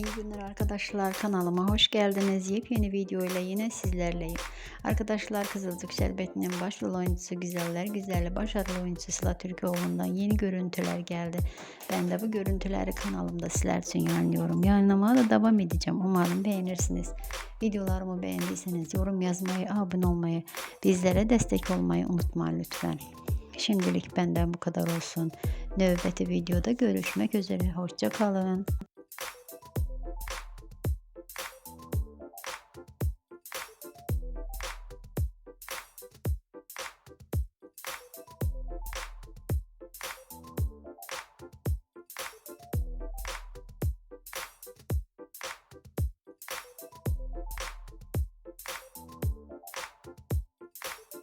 İyi günler arkadaşlar kanalıma hoş geldiniz. Yepyeni video ile yine sizlerleyim. Arkadaşlar Kızılcık Şerbeti'nin başrol oyuncusu güzeller güzeli başarılı oyuncusu Sıla Türkoğlu'ndan yeni görüntüler geldi. Ben de bu görüntüleri kanalımda sizler için yayınlıyorum. Yayınlamaya da devam edeceğim. Umarım beğenirsiniz. Videolarımı beğendiyseniz yorum yazmayı, abone olmayı, bizlere destek olmayı unutmayın lütfen. Şimdilik benden bu kadar olsun. Növbəti videoda görüşmek üzere. Hoşça kalın. you